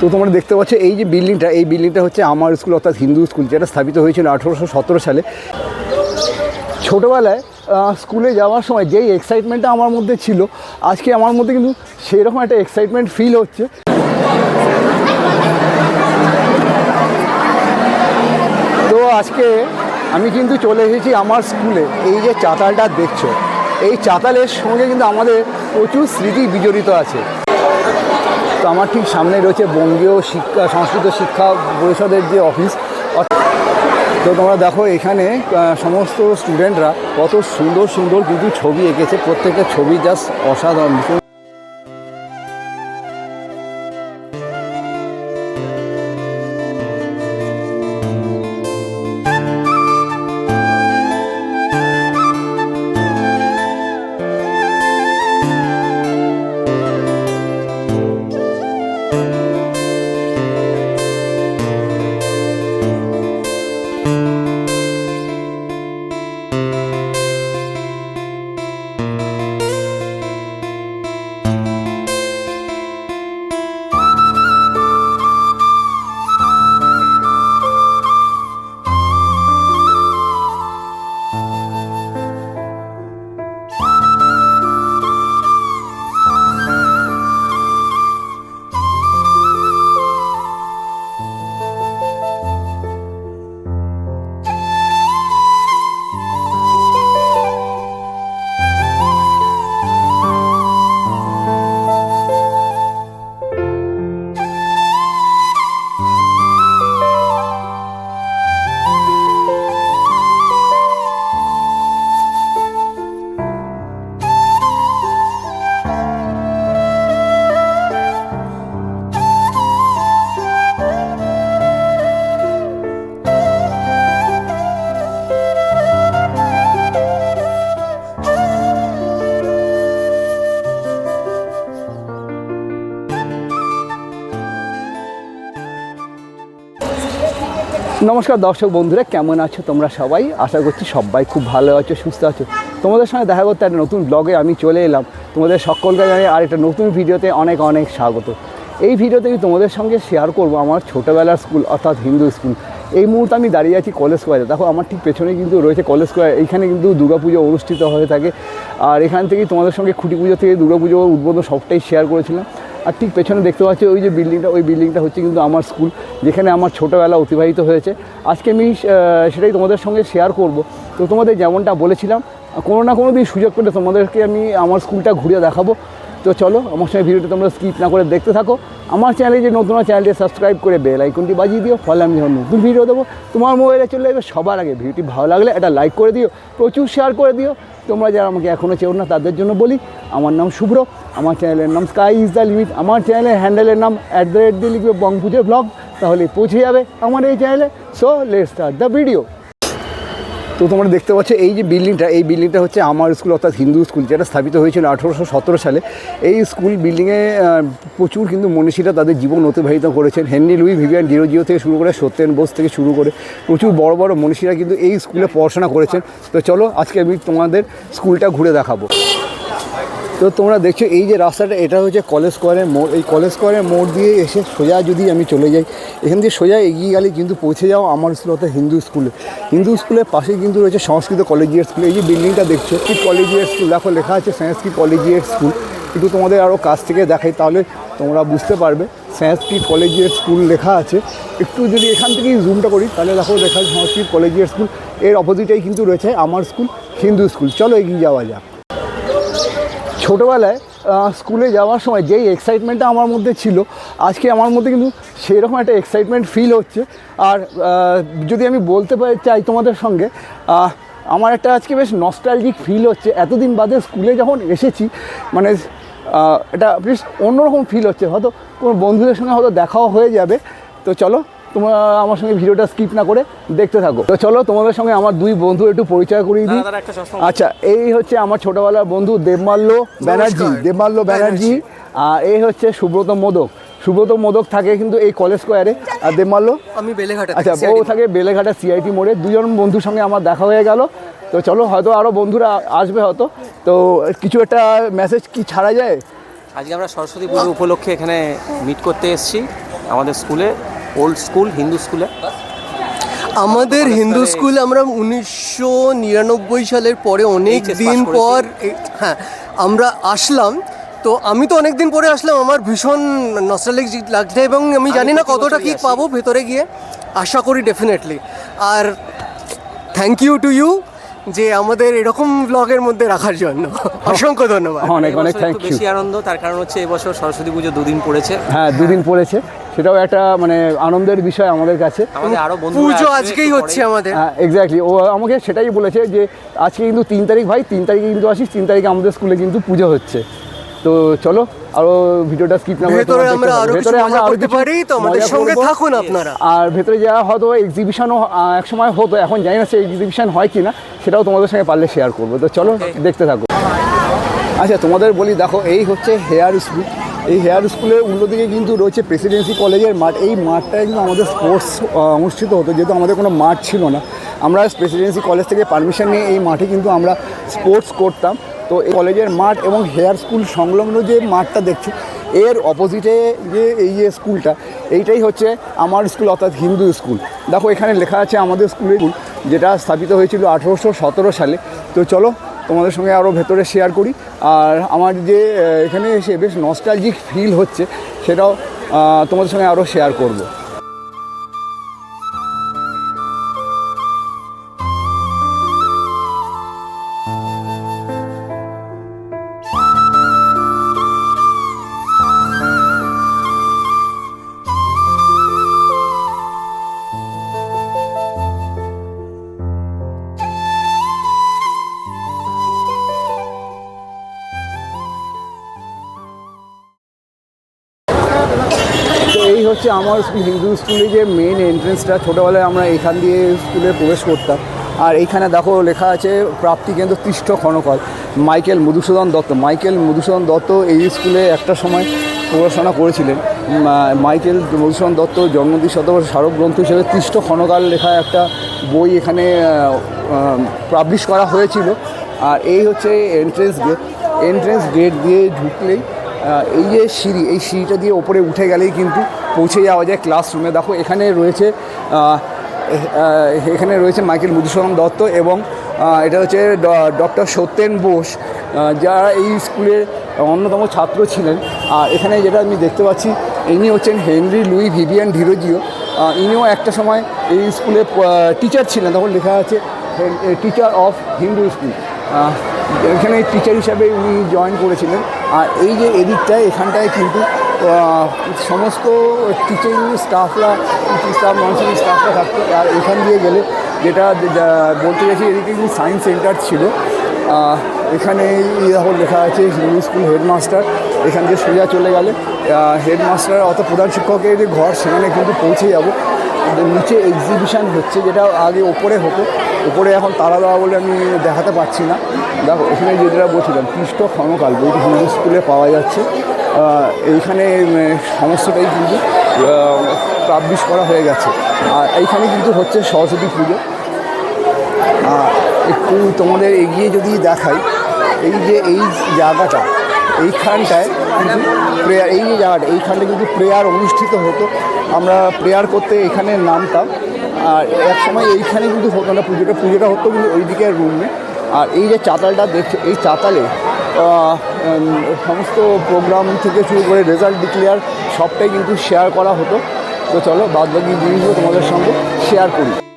তো তোমরা দেখতে পাচ্ছ, এই যে বিল্ডিংটা এই বিল্ডিংটা হচ্ছে আমার স্কুল অর্থাৎ হিন্দু স্কুল যেটা স্থাপিত হয়েছিল আঠেরোশো সতেরো সালে। ছোটোবেলায় স্কুলে যাওয়ার সময় যেই এক্সাইটমেন্টটা আমার মধ্যে ছিল, আজকে আমার মধ্যে কিন্তু সেই রকম একটা এক্সাইটমেন্ট ফিল হচ্ছে। তো আজকে আমি কিন্তু চলে এসেছি আমার স্কুলে এই যে চাতালটা দেখছ, এই চাতালের সঙ্গে কিন্তু আমাদের প্রচুর স্মৃতি বিজড়িত আছে। তো আমার ঠিক সামনে রয়েছে বঙ্গীয় শিক্ষা, সংস্কৃত শিক্ষা পরিষদের যে অফিস। তো তোমরা দেখো এখানে সমস্ত স্টুডেন্টরা কত সুন্দর সুন্দর কিন্তু ছবি এঁকেছে। প্রত্যেকটা ছবি জাস্ট অসাধারণ। নমস্কার দর্শক বন্ধুরা, কেমন আছো তোমরা সবাই? আশা করছি সবাই খুব ভালো আছো, সুস্থ আছো। তোমাদের সঙ্গে দেখা করতে একটা নতুন ব্লগে আমি চলে এলাম। তোমাদের সকলকে জানি আর একটা নতুন ভিডিওতে অনেক অনেক স্বাগত। এই ভিডিওতে আমি তোমাদের সঙ্গে শেয়ার করব আমার ছোটোবেলার স্কুল অর্থাৎ হিন্দু স্কুল এই মুহূর্তে আমি দাঁড়িয়ে আছি কলেজ স্কোয়ারে। দেখো, আমার ঠিক পেছনে কিন্তু রয়েছে কলেজ স্কোয়ার। এইখানে কিন্তু দুর্গাপুজো অনুষ্ঠিত হয়ে থাকে। আর এখান থেকেই তোমাদের সঙ্গে খুঁটি পুজো থেকে দুর্গাপুজো উদ্বোধন সবটাই শেয়ার করেছিলাম। আর ঠিক পেছনে দেখতে পাচ্ছি ওই যে বিল্ডিংটা ওই বিল্ডিংটা হচ্ছে কিন্তু আমার স্কুল যেখানে আমার ছোটোবেলা অতিবাহিত হয়েছে। আজকে আমি সেটাই তোমাদের সঙ্গে শেয়ার করব। তো তোমাদের যেমনটা বলেছিলাম, কোনো না কোনো দিন সুযোগ পেলে তোমাদেরকে আমি আমার স্কুলটা ঘুরিয়ে দেখাবো। তো চলো, আমার সঙ্গে ভিডিওটা তোমরা স্কিপ না করে দেখতে থাকো। আমার চ্যানেলে যে নতুন চ্যানেলটি সাবস্ক্রাইব করে বেল আইকনটি বাজিয়ে দিও, ফলে আমি যখন নতুন ভিডিও দেবো, তোমার মোবাইলে চলে যাবে সবার আগে ভিডিওটি ভালো লাগলে এটা লাইক করে দিও, প্রচুর শেয়ার করে দিও। তোমরা যারা আমাকে এখনও চেও না, তাদের জন্য বলি, আমার নাম শুভ্র, আমার চ্যানেলের নাম স্কাই ইজ দ্য লিমিট আমার চ্যানেলের হ্যান্ডেলের নাম অ্যাট দ্য রেট দিয়ে লিখবে বংপুজো ব্লগ তাহলে পৌঁছে যাবে আমার এই চ্যানেলে so let start the video তো তোমরা দেখতে পাচ্ছ, এই যে বিল্ডিংটা এই বিল্ডিংটা হচ্ছে আমার স্কুল অর্থাৎ হিন্দু স্কুল যেটা স্থাপিত হয়েছিল আঠেরোশো সতেরো সালে। এই স্কুল বিল্ডিংয়ে প্রচুর কিন্তু মনীষীরা তাদের জীবন অতিবাহিত করেছেন। হেনরি লুই ভিভিয়ান ডিরোজিও থেকে শুরু করে সত্যেন বোস থেকে শুরু করে প্রচুর বড় বড় মনীষীরা কিন্তু এই স্কুলে পড়াশোনা করেছেন। তো চলো, আজকে আমি তোমাদের স্কুলটা ঘুরে দেখাবো। তো তোমরা দেখছ, এই যে রাস্তাটা, এটা হচ্ছে কলেজ স্কোয়ারের মোড়। এই কলেজ স্কোয়ারের মোড় দিয়ে এসে সোজা যদি আমি চলে যাই, এখান দিয়ে সোজা এগিয়ে গেলে কিন্তু পৌঁছে যাও আমার স্কুল অর্থাৎ হিন্দু স্কুলে হিন্দু স্কুলের পাশে কিন্তু রয়েছে সংস্কৃত কলেজিয়েট স্কুল এই যে বিল্ডিংটা দেখছ, কি কলেজিয়েট স্কুল দেখো, লেখা আছে সংস্কৃত কলেজিয়েট স্কুল একটু তোমাদের আরও কাছ থেকে দেখাই, তাহলে তোমরা বুঝতে পারবে। সংস্কৃত কলেজিয়েট স্কুল লেখা আছে। একটু যদি এখান থেকেই জুমটা করি, তাহলে দেখো, লেখা সংস্কৃত কলেজিয়েট স্কুলের অপোজিটেই কিন্তু রয়েছে আমার স্কুল হিন্দু স্কুল চলো এগিয়ে যাওয়া যাক। ছোটোবেলায় স্কুলে যাওয়ার সময় যেই এক্সাইটমেন্টটা আমার মধ্যে ছিল, আজকে আমার মধ্যে কিন্তু সেই রকম একটা এক্সাইটমেন্ট ফিল হচ্ছে। আর যদি আমি বলতে পারি- চাই তোমাদের সঙ্গে আমার একটা আজকে বেশ নস্টালজিক ফিল হচ্ছে। এতদিন বাদে স্কুলে যখন এসেছি মানে এটা বেশ অন্যরকম ফিল হচ্ছে। হয়তো কোনো বন্ধুদের সঙ্গে হয়তো দেখাও হয়ে যাবে। তো চলো তোমরা আমার সঙ্গে ভিডিওটা স্কিপ না করে দেখতে থাকো। তো চলো তোমাদের সঙ্গে আমার দুই বন্ধু একটু পরিচয় করিয়ে দিই। আচ্ছা এই হচ্ছে আমার ছোটবেলার বন্ধু দেবমাল্য ব্যানার্জি দেবমাল্য ব্যানার্জি। আর এই হচ্ছে সুব্রত মোদক। সুব্রত মোদক থাকে কিন্তু এই কলেজ স্কোয়ারে। আর দেবমাল্য? আমি বেলেঘাটা আচ্ছা ও থাকে বেলেঘাটা সিআইটি মোড়ে। দুজন বন্ধুর সঙ্গে আমার দেখা হয়ে গেল। তো চলো হয়তো আরও বন্ধুরা আসবে হয়তো। তো কিছু একটা মেসেজ কি ছাড়া যায়? আজকে আমরা সরস্বতী পুজো উপলক্ষে এখানে মিট করতে এসেছি আমাদের স্কুলে ওল্ড স্কুল হিন্দু স্কুলে আমাদের হিন্দু স্কুল আমরা উনিশশো নিরানব্বই সালের পরে অনেক দিন পর হ্যাঁ আমরা আসলাম। তো আমি তো অনেক দিন পরে আসলাম আমার ভীষণ নস্টালিক লাগছে এবং আমি জানি না কতটা কি পাবো ভেতরে গিয়ে আশা করি ডেফিনেটলি আর থ্যাংক ইউ টু ইউ যে আমাদের এরকম ব্লগের মধ্যে রাখার জন্য। অসংখ্য ধন্যবাদ। অনেক অনেক থ্যাংক ইউ বেশি আনন্দ তার কারণ হচ্ছে এবছর সরস্বতী পুজো দুদিন পড়েছে। হ্যাঁ দুদিন পড়েছে। সেটাও একটা মানে আনন্দের বিষয় আমাদের কাছে। পুজো আজকেই হচ্ছে আমাদের। হ্যাঁ এক্স্যাক্টলি ও আমাকে সেটাই বলেছে যে আজকে কিন্তু তিন তারিখ ভাই তিন তারিখে কিন্তু আসিস তিন তারিখে আমাদের স্কুলে কিন্তু পুজো হচ্ছে। তো চলো আরও ভিডিওটা স্কিপ না করে আমরা আরও কিছু ভেতরে মজা করতে পারি তো আমাদের সঙ্গে থাকুন আপনারা। আর ভেতরে যাওয়া হয়তো এক্সিবিশনও এক সময় হতো এখন জানি না সে এক্সিবিশন হয় কিনা সেটাও তোমাদের সঙ্গে পারলে শেয়ার করব। তো চলো দেখতে থাকো। আচ্ছা তোমাদের বলি দেখো এই হচ্ছে হেয়ার স্কুল এই হেয়ার স্কুলের উল্টো দিকে কিন্তু রয়েছে প্রেসিডেন্সি কলেজের মাঠ। এই মাঠটায় কিন্তু আমাদের স্পোর্টস অনুষ্ঠিত হতো, যেহেতু আমাদের কোনো মাঠ ছিল না। আমরা প্রেসিডেন্সি কলেজ থেকে পারমিশন নিয়ে এই মাঠে কিন্তু আমরা স্পোর্টস করতাম। তো এই কলেজের মাঠ এবং হেয়ার স্কুল সংলগ্ন যে মাঠটা দেখছি, এর অপোজিটে যে এই যে স্কুলটা, এইটাই হচ্ছে আমার স্কুল, অর্থাৎ হিন্দু স্কুল। দেখো, এখানে লেখা আছে আমাদের স্কুলের যেটা স্থাপিত হয়েছিল আঠেরোশো সতেরো সালে। তো চলো তোমাদের সঙ্গে আরও ভেতরে শেয়ার করি। আর আমার যে এখানে এসে বেশ নস্টালজিক ফিল হচ্ছে, সেটাও তোমাদের সঙ্গে আরও শেয়ার করব। হচ্ছে আমার হিন্দু স্কুলে যে মেন এন্ট্রেন্সটা ছোটোবেলায় আমরা এখান দিয়ে স্কুলে প্রবেশ করতাম। আর এইখানে দেখো লেখা আছে, প্রাপ্তি কেন্দ্র তিষ্ঠ ক্ষণকল। মাইকেল মধুসূদন দত্ত। মাইকেল মধুসূদন দত্ত এই স্কুলে একটা সময় পড়াশোনা করেছিলেন। মাইকেল মধুসূদন দত্ত জন্মদিন শতবর্ষ স্মারক গ্রন্থ হিসেবে তিষ্ঠ ক্ষণকাল লেখা একটা বই এখানে পাবলিশ করা হয়েছিল। আর এই হচ্ছে এন্ট্রেন্স গেট এন্ট্রেন্স গেট দিয়ে ঢুকলেই এই যে সিঁড়ি, এই সিঁড়িটা দিয়ে ওপরে উঠে গেলেই কিন্তু পৌঁছে যাওয়া যায় ক্লাসরুমে দেখো, এখানে রয়েছে এখানে রয়েছে মাইকেল মধুসূদন দত্ত এবং এটা হচ্ছে ডক্টর সত্যেন বোস যারা এই স্কুলের অন্যতম ছাত্র ছিলেন। আর এখানে যেটা আমি দেখতে পাচ্ছি, ইনি হচ্ছেন হেনরি লুই ভিভিয়ান ধিরোজিও ইনিও একটা সময় এই স্কুলে টিচার ছিলেন। তখন লেখা আছে টিচার অফ হিন্দু স্কুল এখানে টিচার হিসাবে উনি জয়েন করেছিলেন। আর এই যে এদিকটায়, এখানটায় কিন্তু সমস্ত টিচিং স্টাফরা স্টাফ নন স্টাফরা থাকতো। আর এখান দিয়ে গেলে যেটা বলতে গেছি এদিকে কিন্তু সায়েন্স সেন্টার ছিল। এখানে এখন লেখা আছে, হিন্দু স্কুল হেডমাস্টার এখান দিয়ে সোজা চলে গেলে হেডমাস্টার অত প্রধান শিক্ষকের যে ঘর, সেখানে কিন্তু পৌঁছে যাব। নিচে এক্সিবিশান হচ্ছে, যেটা আগে ওপরে হতো, ওপরে এখন তারা দেওয়া বলে আমি দেখাতে পারছি না। দেখো, এখানে যেটা বলছিলাম, কৃষ্ট ক্ষণকাল বইটি হিন্দু স্কুলে পাওয়া যাচ্ছে এইখানে সমস্তটাই কিন্তু পাবলিশ করা হয়ে গেছে। আর এইখানে কিন্তু হচ্ছে সরস্বতী পুজো। একটু তোমাদের এগিয়ে যদি দেখাই, এই যে এই জায়গাটা, এইখানটায় কিন্তু প্রেয়ার, এই যে জায়গাটা এইখানটা কিন্তু প্রেয়ার অনুষ্ঠিত হতো, আমরা প্রেয়ার করতে এখানে নামতাম। আর এক সময় এইখানে কিন্তু হতো না, পুজোটা পুজোটা হতো কিন্তু ওই দিকের রুমে আর এই যে চাতালটা দেখছ, এই চাতালে সমস্ত প্রোগ্রাম থেকে শুরু করে রেজাল্ট ডিক্লেয়ার সবটাই কিন্তু শেয়ার করা হতো। তো চলো, বাদবাকি জিনিসগুলো তোমাদের সঙ্গে শেয়ার করি।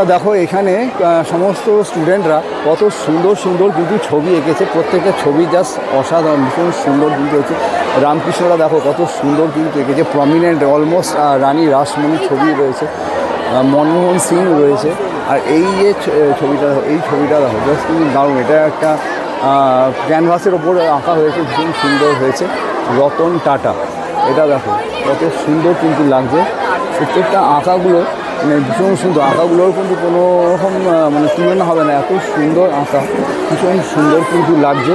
তোমরা দেখো এখানে সমস্ত স্টুডেন্টরা কত সুন্দর সুন্দর কিন্তু ছবি এঁকেছে। প্রত্যেকটা ছবি জাস্ট অসাধারণ, ভীষণ সুন্দর কিন্তু হয়েছে রামকৃষ্ণরা দেখো কত সুন্দর কিন্তু এঁকেছে। প্রমিনেন্ট অলমোস্ট রানী রাসমণির ছবি রয়েছে। মনমোহন সিং রয়েছে। আর এই যে ছবিটা, এই ছবিটা দেখো জাস্ট কিন্তু দারুণ। এটা একটা ক্যানভাসের ওপর আঁকা হয়েছে, ভীষণ সুন্দর হয়েছে। রতন টাটা। এটা দেখো, কত সুন্দর কিন্তু লাগছে। প্রত্যেকটা আঁকাগুলো মানে ভীষণ সুন্দর আঁকাগুলোর কিন্তু কোনো রকম মানে তুলনা হবে না। এত সুন্দর আঁকা, ভীষণ সুন্দর কিন্তু লাগছে।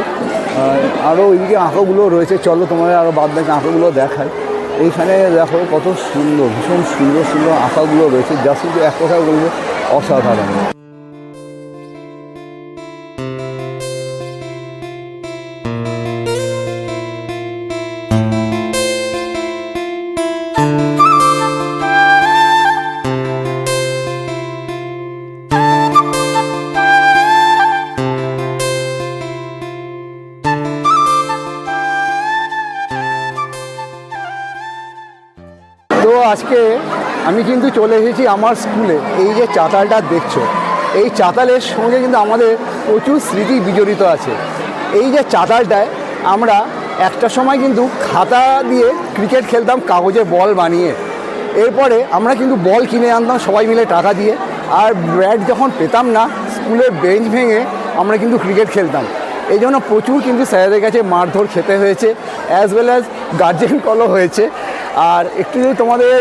আরও ওইদিকে আঁকাগুলো রয়েছে। চলো তোমাদের আরও বাদ বাকি আঁকাগুলো দেখায় এইখানে দেখো কত সুন্দর, ভীষণ সুন্দর সুন্দর আঁকাগুলো রয়েছে। যা শুধু এক কথায় বলব, অসাধারণ। আজকে আমি কিন্তু চলে এসেছি আমার স্কুলে। এই যে চাতালটা দেখছ, এই চাতালের সঙ্গে কিন্তু আমাদের প্রচুর স্মৃতি বিজড়িত আছে। এই যে চাতালটায় আমরা একটা সময় কিন্তু খাতা দিয়ে ক্রিকেট খেলতাম, কাগজে বল বানিয়ে। এরপরে আমরা কিন্তু বল কিনে আনতাম সবাই মিলে টাকা দিয়ে। আর ব্যাট যখন পেতাম না, স্কুলের বেঞ্চ ভেঙে আমরা কিন্তু ক্রিকেট খেলতাম। এই জন্য প্রচুর কিন্তু স্যারেদের কাছে মারধর খেতে হয়েছে অ্যাজ ওয়েল অ্যাজ গার্জেন কলও হয়েছে। আর একটু যদি তোমাদের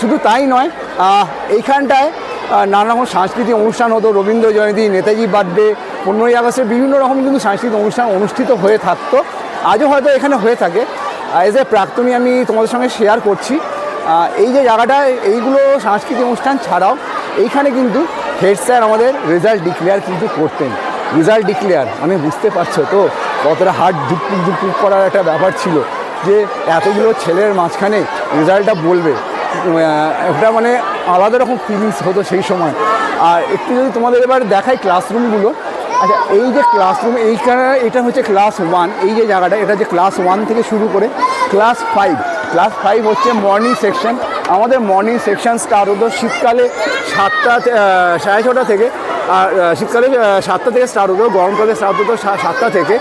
শুধু তাই নয় এইখানটায় নানা রকম সাংস্কৃতিক অনুষ্ঠান হতো, রবীন্দ্র জয়ন্তী, নেতাজি বার্থডে, পনেরোই আগস্টে বিভিন্ন রকম কিন্তু সাংস্কৃতিক অনুষ্ঠান অনুষ্ঠিত হয়ে থাকতো। আজও হয়তো এখানে হয়ে থাকে। এজ এ প্রাক্তনী আমি তোমাদের সঙ্গে শেয়ার করছি। এই যে জায়গাটা এইগুলো সাংস্কৃতিক অনুষ্ঠান ছাড়াও, এইখানে কিন্তু হেড স্যার আমাদের রেজাল্ট ডিক্লেয়ার কিন্তু করতেন। রেজাল্ট ডিক্লেয়ার মানে বুঝতে পারছ তো? কতটা হার্ট ধুকপুক ধুকপুক করার একটা ব্যাপার ছিল। যে এতগুলো ছেলের মাঝখানে রেজাল্টটা বলবে একটা মানে আলাদা রকম ফিলিংস হতো সেই সময়। আর একটু যদি তোমাদের এবার দেখাই ক্লাসরুমগুলো আচ্ছা এই যে ক্লাসরুম এইখানে এটা হচ্ছে ক্লাস ওয়ান এই যে জায়গাটা, এটা হচ্ছে ক্লাস ওয়ান থেকে শুরু করে ক্লাস ফাইভ ক্লাস ফাইভ হচ্ছে মর্নিং সেকশন আমাদের মর্নিং সেকশন স্টার্ট হতো শীতকালে সাতটা সাড়ে ছটা থেকে, আর শীতকালে সাতটা থেকে স্টার্ট হতো, গরমকালে স্টার্ট হতো সাতটা থেকে।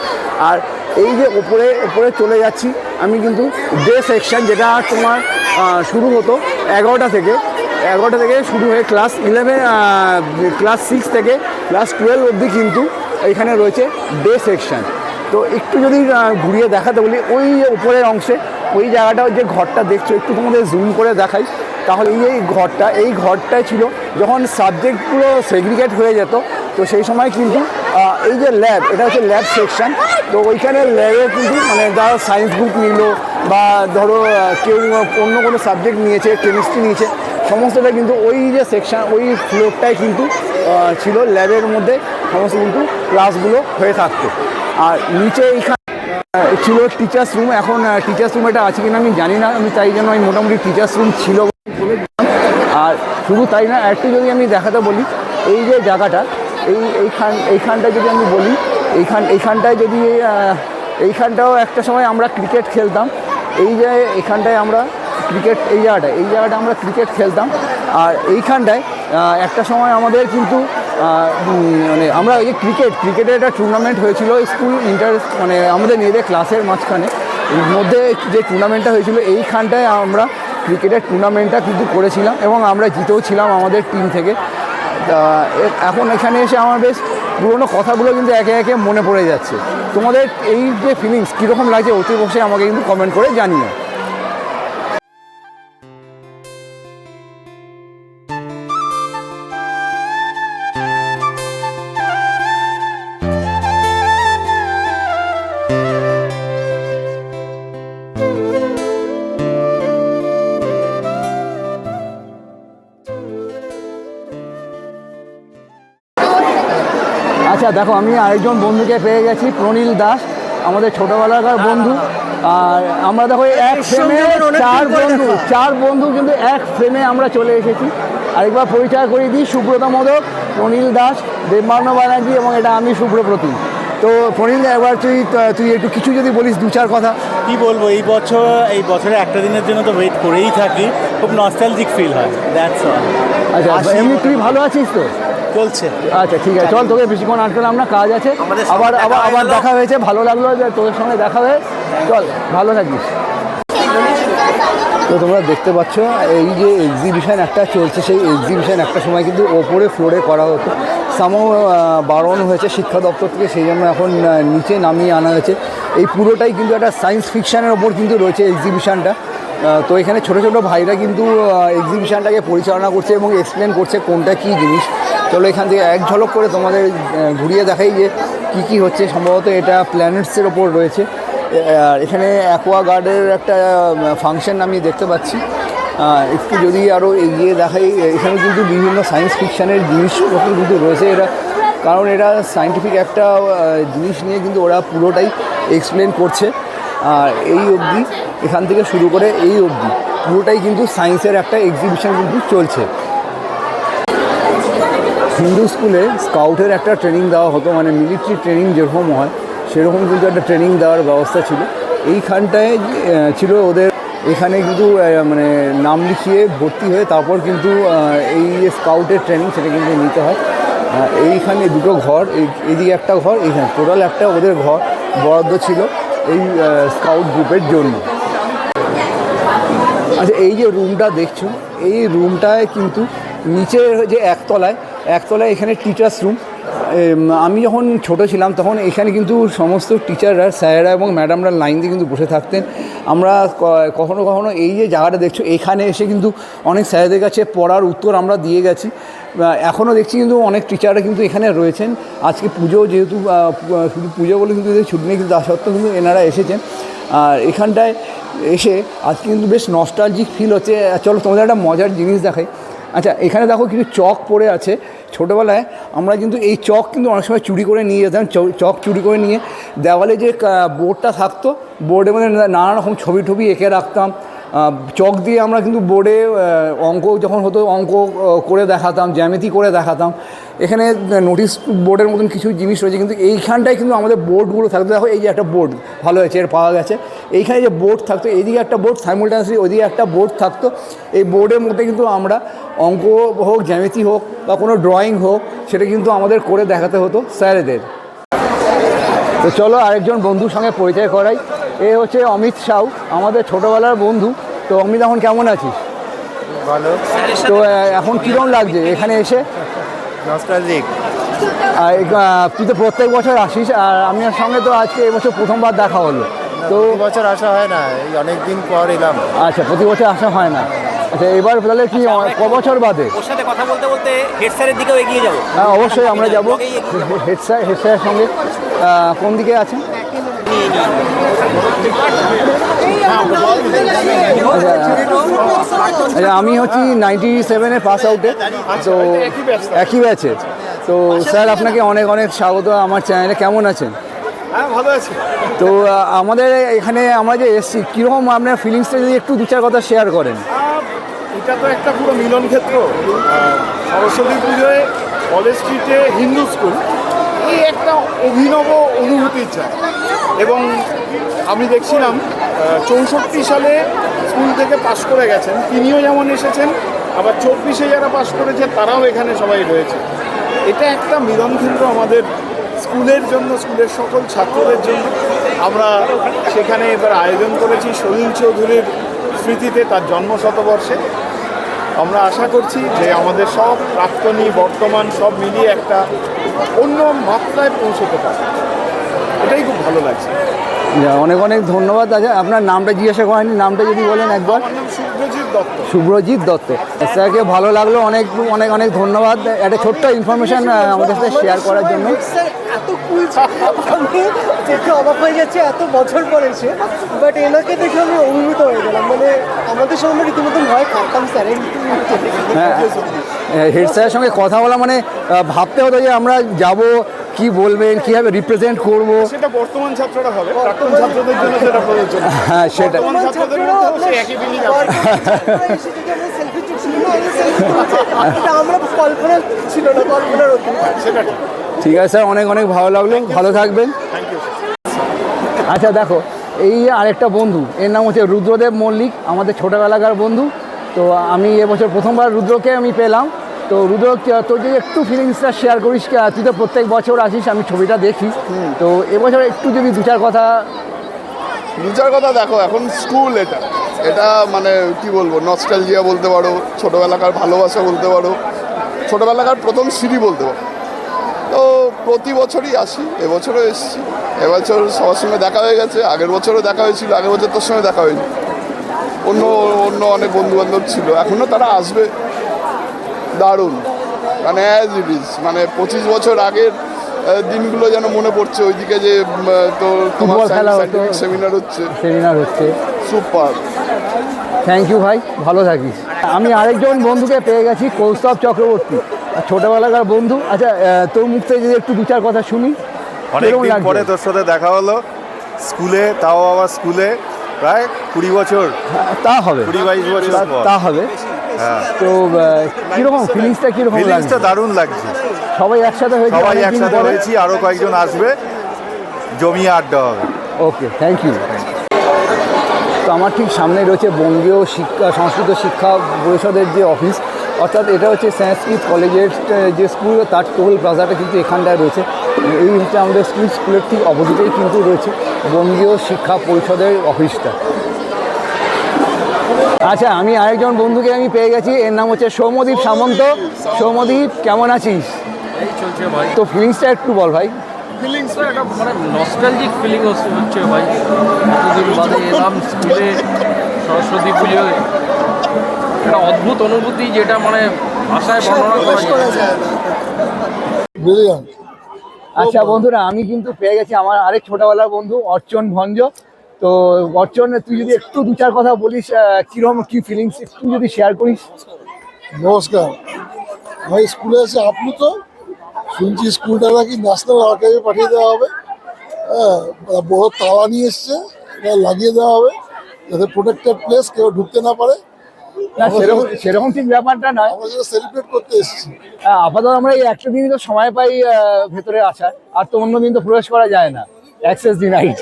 আর এই যে ওপরে ওপরে চলে যাচ্ছি আমি কিন্তু ডে সেকশন যেটা তোমার শুরু হতো এগারোটা থেকে এগারোটা থেকে শুরু হয়ে ক্লাস ইলেভেন ক্লাস সিক্স থেকে ক্লাস টুয়েলভ অবধি কিন্তু এখানে রয়েছে ডে সেকশন তো একটু যদি ঘুরিয়ে দেখাতে বলি, ওই উপরের অংশে, ওই জায়গাটা যে ঘরটা দেখছ, একটু তোমাদের জুম করে দেখাই। তাহলে এই ঘরটা, এই ঘরটাই ছিল, যখন সাবজেক্টগুলো সেগ্রিগেট হয়ে যেত তো সেই সময় কিন্তু এই যে ল্যাব এটা হচ্ছে ল্যাব সেকশন তো ওইখানে ল্যাবে কিন্তু মানে যারা সায়েন্স গ্রুপ নিল বা ধরো কেউ অন্য কোনো সাবজেক্ট নিয়েছে কেমিস্ট্রি নিয়েছে, সমস্তটা কিন্তু ওই যে সেকশন ওই ফ্লোরটাই কিন্তু ছিল ল্যাবের মধ্যে, সমস্ত কিন্তু ক্লাসগুলো হয়ে থাকতো আর নিচে এইখানে ছিল টিচার্স রুম এখন টিচার্স রুম এটা আছে কিনা আমি জানি না, আমি তাই জন্য আমি মোটামুটি টিচার্স রুম ছিল। আর শুধু তাই না একটু যদি আমি দেখাতে বলি, এই যে জায়গাটা এই এইখান এইখানটা যদি আমি বলি, এইখান, এইখানটায় যদি এইখানটাও একটা সময় আমরা ক্রিকেট খেলতাম। এই যে এখানটায় আমরা ক্রিকেট এই জায়গাটা এই জায়গাটা আমরা ক্রিকেট খেলতাম। আর এইখানটায় একটা সময় আমাদের কিন্তু মানে আমরা এই যে ক্রিকেট ক্রিকেটের একটা টুর্নামেন্ট হয়েছিল স্কুল ইন্টার মানে আমাদের নিজেদের ক্লাসের মাঝখানে। এর মধ্যে যে টুর্নামেন্টটা হয়েছিল, এইখানটায় আমরা ক্রিকেটের টুর্নামেন্টটা কিন্তু করেছিলাম এবং আমরা জিতেও ছিলাম আমাদের টিম থেকে। এখন এখানে এসে আমার বেশ পুরোনো কথাগুলো কিন্তু একে একে মনে পড়ে যাচ্ছে। তোমাদের এই যে ফিলিংস কীরকম লাগছে অতি বসে আমাকে কিন্তু কমেন্ট করে জানিও। আচ্ছা দেখো আমি আরেকজন বন্ধুকে পেয়ে গেছি প্রনীল দাস আমাদের ছোটবেলাকার বন্ধু। আর আমরা দেখো এক ফ্রেমে চার বন্ধু চার বন্ধু কিন্তু এক ফ্রেমে আমরা চলে এসেছি। আরেকবার পরিচয় করিয়ে দিই সুব্রত মোদক প্রনীল দাস দেবমান্য ব্যানার্জি এবং এটা আমি সুব্রপ্রতীক তো প্রণীল এবার তুই তুই একটু কিছু যদি বলিস দু চার কথা। কি বলব এই বছর এই বছরে একটা দিনের জন্য তো ওয়েট করেই থাকি। খুব নস্টালজিক ফিল হয় দ্যাটস অল আচ্ছা এমনি তুই ভালো আছিস তো? চলছে। আচ্ছা ঠিক আছে। চল তোকে বেশিক্ষণ আটকালাম না কাজ আছে। আবার আবার আবার দেখা হয়েছে ভালো লাগল যে তোদের সঙ্গে দেখা হয়ে। চল ভালো থাকিস। তো তোমরা দেখতে পাচ্ছ এই যে এক্সিবিশন একটা চলছে সেই এক্সিবিশন একটা সময় কিন্তু ওপরে ফ্লোরে করা হতো। সামও বারণ হয়েছে শিক্ষা দপ্তর থেকে সেই জন্য এখন নিচে নামিয়ে আনা হয়েছে। এই পুরোটাই কিন্তু একটা সায়েন্স ফিকশানের ওপর কিন্তু রয়েছে এক্সিবিশানটা তো এখানে ছোটো ছোটো ভাইরা কিন্তু এক্সিবিশানটাকে পরিচালনা করছে এবং এক্সপ্লেন করছে কোনটা কী জিনিস। চলো এখান থেকে এক ঝলক করে তোমাদের ঘুরিয়ে দেখাই যে কী কী হচ্ছে। সম্ভবত এটা প্ল্যানেটসের ওপর রয়েছে। আর এখানে অ্যাকোয়া গার্ডের একটা ফাংশন আমি দেখতে পাচ্ছি। একটু যদি আরও এগিয়ে দেখাই, এখানে কিন্তু বিভিন্ন সায়েন্স ফিকশানের জিনিসপত্র কিন্তু রয়েছে এরা। কারণ এটা সায়েন্টিফিক একটা জিনিস নিয়ে কিন্তু ওরা পুরোটাই এক্সপ্লেন করছে। আর এই অবধি এখান থেকে শুরু করে এই অবধি পুরোটাই কিন্তু সায়েন্সের একটা এক্সিবিশন কিন্তু চলছে। হিন্দু স্কুলে স্কাউটের একটা ট্রেনিং দেওয়া হতো মানে মিলিটারি ট্রেনিং যেরকম হয়, সেরকম কিন্তু একটা ট্রেনিং দেওয়ার ব্যবস্থা ছিল। এইখানটায় ছিল ওদের, এখানে কিন্তু মানে নাম লিখিয়ে ভর্তি হয়ে তারপর কিন্তু এই যে স্কাউটের ট্রেনিং সেটা কিন্তু নিতে হয়। এইখানে দুটো ঘর এইদিকে একটা ঘর, এইখানে টোটাল একটা ওদের ঘর বরাদ্দ ছিল এই স্কাউট গ্রুপের জন্য। আচ্ছা এই যে রুমটা দেখছ, এই রুমটায় কিন্তু নিচে যে একতলায় একতলায় এখানে টিচার্স রুম আমি যখন ছোট ছিলাম তখন এখানে কিন্তু সমস্ত টিচাররা স্যারেরা এবং ম্যাডামরা লাইন দিয়ে কিন্তু বসে থাকতেন। আমরা কখনো কখনো এই যে জায়গাটা দেখছ, এখানে এসে কিন্তু অনেক স্যারেদের কাছে পড়ার উত্তর আমরা দিয়ে গেছি। এখনও দেখছি কিন্তু অনেক টিচাররা কিন্তু এখানে রয়েছেন। আজকে পুজো যেহেতু শুধু পুজো বলে কিন্তু ছুটি নেই, কিন্তু তা সত্ত্বেও কিন্তু এনারা এসেছেন। আর এখানটায় এসে আজকে কিন্তু বেশ নস্টালজিক ফিল হচ্ছে। চলো তোমাদের একটা মজার জিনিস দেখাই। আচ্ছা এখানে দেখো কিছু চক পড়ে আছে। ছোটোবেলায় আমরা কিন্তু এই চক কিন্তু অনেক সময় চুরি করে নিয়ে যেতাম চক চুরি করে নিয়ে। দেওয়ালে যে বোর্ডটা থাকতো, বোর্ডের মধ্যে নানা রকম ছবি টবি এঁকে রাখতাম। চক দিয়ে আমরা কিন্তু বোর্ডে অঙ্ক যখন হতো, অঙ্ক করে দেখাতাম, জ্যামিতি করে দেখাতাম। এখানে নোটিশ বোর্ডের মতন কিছু জিনিস রয়েছে, কিন্তু এইখানটায় কিন্তু আমাদের বোর্ডগুলো থাকতো। দেখো, এই যে একটা বোর্ড ভালো হয়েছে, এর পাওয়া গেছে। এইখানে যে বোর্ড থাকতো, এইদিকে একটা বোর্ড সাইমultaneously ওইদিকে একটা বোর্ড থাকতো। এই বোর্ডের মধ্যে কিন্তু আমরা অঙ্ক হোক, জ্যামিতি হোক, বা কোনো ড্রয়িং হোক, সেটা কিন্তু আমাদের করে দেখাতে হতো স্যারেদের। তো চলো আরেকজন বন্ধুর সঙ্গে পরিচয় করাই। এ হচ্ছে অমিত সাউ আমাদের ছোটোবেলার বন্ধু। তো অমিত এখন কেমন আছিস? ভালো। তো এখন কীরকম লাগছে এখানে এসে? নস্টালজিক আর তুই তো প্রত্যেক বছর আসিস আর আমার সঙ্গে তো আজকে এবছর প্রথমবার দেখা হলো। তো বছর আসা হয় না এই অনেক দিন পর এলাম। আচ্ছা প্রতি বছর আসা হয় না। আচ্ছা এবার তাহলে কি আচ্ছা, আমরা ক বছর বাদে? ওর সাথে কথা বলতে বলতে হেড স্যারের দিকেও এগিয়ে যাব। হ্যাঁ অবশ্যই আমরা যাব। হেড স্যার হেড স্যারের সঙ্গে কোন দিকে আছেন? আমি হচ্ছি নাইনটি সেভেনে পাস আউটে তো একই ব্যাচে তো স্যার আপনাকে অনেক অনেক স্বাগত আমার চ্যানেলে কেমন আছেন? হ্যাঁ ভালো আছি। তো আমাদের এখানে আমরা যে এসছি কীরকম আপনার ফিলিংসটা যদি একটু দু চার কথা শেয়ার করেন? এটা তো একটা পুরো মিলন ক্ষেত্র। সরস্বতী পুজোয় কলেজ স্ট্রিটে হিন্দু স্কুল এই একটা অভিনব অনুভূতির চায় এবং আমি দেখছিলাম চৌষট্টি সালে স্কুল থেকে পাশ করে গেছেন, তিনিও যেমন এসেছেন, আবার চব্বিশে যারা পাশ করেছেন তারাও এখানে সবাই রয়েছে। এটা একটা মিলন কেন্দ্র আমাদের স্কুলের জন্য, স্কুলের সকল ছাত্রদের জন্য। আমরা সেখানে এবার আয়োজন করেছি সলিল চৌধুরীর স্মৃতিতে তার জন্ম শতবর্ষে আমরা আশা করছি যে আমাদের সব প্রাক্তনী, বর্তমান সব মিলিয়ে একটা অন্য মাত্রায় পৌঁছতে পারে। এটাই খুব ভালো লাগছে অনেক অনেক ধন্যবাদ আচ্ছা আপনার নামটা জিজ্ঞাসা করেনি নামটা যদি বলেন একবার শুভ্রজিৎ দত্ত শুভ্রজিৎ দত্ত স্যারকে ভালো লাগল অনেক অনেক অনেক ধন্যবাদ একটা ছোট্ট ইনফরমেশন আমাদের সাথে শেয়ার করার জন্য এত কুল আমি দেখে অবাক হয়ে যাচ্ছে এত বছর পর এসে বাট এনাকে দেখে আমি অভিভূত হয়ে গেলাম মানে আমাদের সঙ্গে রীতিমতন ভয় খাতাম স্যারের হ্যাঁ হেড স্যারের সঙ্গে কথা বলা মানে ভাবতে হতো যে আমরা যাব কি বলবেন কীভাবে রিপ্রেজেন্ট করব? সেটা বর্তমান ছাত্ররা হবে প্রাক্তন ছাত্রদের জন্য সেটা প্রযোজ্য। হ্যাঁ সেটা। বর্তমান ছাত্রদের মধ্যেও সেই একই আছে। আমরা কল্পনা ছিল না কল্পনার অতীত সেটা ঠিক। ঠিক আছে স্যার অনেক অনেক ভালো লাগল। ভালো থাকবেন। আচ্ছা দেখো এই আরেকটা বন্ধু এর নাম হচ্ছে রুদ্রদেব মল্লিক আমাদের ছোটোবেলাকার বন্ধু। তো আমি এবছর প্রথমবার রুদ্রকে আমি পেলাম। তো রুদ্র ক- তোর যদি একটু ফিলিংসটা শেয়ার করিস তুই তো প্রত্যেক বছর আসিস আমি ছবিটা দেখি। তো এবছর একটু যদি দু চার কথা বিচার কথা দেখো এখন স্কুল এটা। এটা মানে কি বলব নস্টালজিয়া বলতে পারো ছোটোবেলাকার ভালোবাসা বলতে পারো ছোটোবেলাকার প্রথম সিঁড়ি বলতে পারো। তো প্রতি বছরই আসি এবছরও এসেছি। এবছর সবার সঙ্গে দেখা হয়ে গেছে আগের বছরও দেখা হয়েছিল আগের বছর তোর সঙ্গে দেখা হয়নি। অন্য অন্য অনেক বন্ধু বান্ধব ছিল এখনও তারা আসবে। দারুণ। মানে অ্যাজ ইট ইজ মানে পঁচিশ বছর আগের দিনগুলো যেন মনে পড়ছে ওইদিকে যে তোর তোমার। সাইন্টিফিক সেমিনার হচ্ছে। সেমিনার হচ্ছে। সুপার থ্যাংক ইউ ভাই ভালো থাকিস। আমি আরেকজন বন্ধুকে পেয়ে গেছি কৌস্তব চক্রবর্তী। আর ছোটোবেলাকার বন্ধু। আচ্ছা তোর মুখ থেকে যদি একটু দু চার কথা শুনি অনেক কীরকম দিন লাগছে? পরে তোর সাথে দেখা হলো। স্কুলে তাও আবার স্কুলে। প্রায় কুড়ি বছর। তা হবে। কুড়ি বাইশ বছর তা- তা হবে। হ্যাঁ। তো কীরকম ফিলিংসটা কীরকম ফিলিংসটা দারুণ লাগছে। সবাই একসাথে হয়েছে সবাই একসাথে হয়েছি আরও কয়েকজন আসবে। জমিয়ে আড্ডা হবে। ওকে থ্যাংক ইউ তো আমার ঠিক সামনে রয়েছে বঙ্গীয় শিক্ষা সংস্কৃত শিক্ষা পরিষদের যে অফিস অর্থাৎ এটা হচ্ছে সংস্কৃত কলেজের যে স্কুল তার টোল প্লাজাটা কিন্তু এখানটায় রয়েছে। এই হচ্ছে আমাদের স্কুল স্কুলের ঠিক অপোজিটেই কিন্তু রয়েছে বঙ্গীয় শিক্ষা পরিষদের অফিসটা। আচ্ছা আমি আরেকজন বন্ধুকে আমি পেয়ে গেছি এর নাম হচ্ছে সৌমদীপ সামন্ত। সৌমদীপ কেমন আছিস? এই চলছে ভাই। তো ফিলিংসটা একটু বল ভাই। ফিলিংসটা একটা মানে নস্টালজিক ফিলিং হচ্ছে ভাই। এতদিন বাদে এলাম স্কুলে সরস্বতী পুজোয়। একটা অদ্ভুত অনুভূতি যেটা মানে ভাষায় বর্ণনা করা যায় না। আচ্ছা বন্ধুরা আমি কিন্তু পেয়ে গেছি আমার আরেক ছোটবেলার বন্ধু অর্চন ভঞ্জ। তো অর্চন তুই যদি একটু দু চার কথা বলিস আহ, কীরকম কি ফিলিংস একটু যদি শেয়ার করিস। নমস্কার। আমি স্কুলে এসে তো শুনছি স্কুলটা নাকি ন্যাশনাল আর্কাইভে পাঠিয়ে দেওয়া হবে। হ্যাঁ বড় তালা নিয়ে এসছে লাগিয়ে দেওয়া হবে যাতে প্রোটেক্টেড প্লেস কেউ ঢুকতে না পারে। না সেরকম সেরকম ঠিক ব্যাপারটা নয়। সেলিব্রেট করতে এসেছি। আহ, আপাতত আমরা এই একটা দিনই তো সময় পাই ভেতরে আসার। আর তো অন্য দিন তো প্রবেশ করা যায় না। অ্যাক্সেস ডিনাইড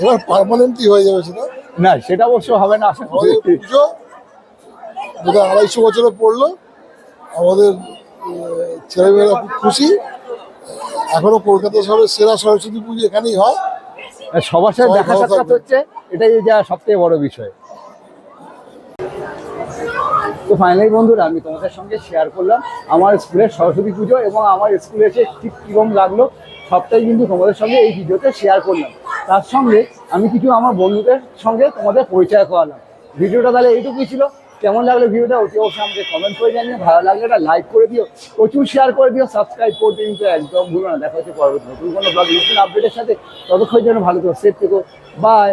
এবার পারমানেন্টই হয়ে যাবে সেটা? না সেটা অবশ্য হবে না আশা করি। পুজো যেটা আড়াইশো বছরে পড়ল আমাদের ছেলেমেয়েরা খুব খুশি। এখনও কলকাতা শহরের সেরা সরস্বতী পুজো এখানেই হয়। সবার সাথে দেখা সাক্ষাৎ হচ্ছে এটাই যা সব থেকে বড় বিষয়। তো ফাইনালি বন্ধুরা, আমি তোমাদের সঙ্গে শেয়ার করলাম আমার স্কুলের সরস্বতী পুজো এবং আমার স্কুলে এসে ঠিক কীরকম লাগল সবটাই কিন্তু তোমাদের সঙ্গে এই ভিডিওতে শেয়ার করলাম। তার সঙ্গে আমি কিছু আমার বন্ধুদের সঙ্গে তোমাদের পরিচয় করালাম। ভিডিওটা তাহলে এইটুকুই ছিল। কেমন লাগল ভিডিওটা অতি অবশ্যই আমাকে কমেন্ট করে জানিয়ে ভালো লাগলে একটা লাইক করে দিও। প্রচুর শেয়ার করে দিও। সাবস্ক্রাইব করতে কিন্তু একদম ভুলো না। দেখা হচ্ছে পরবর্তী নতুন কোনো ব্লগ নতুন আপডেটের সাথে। ততক্ষণ যেন ভালো থেকো সেফ থেকো। বাই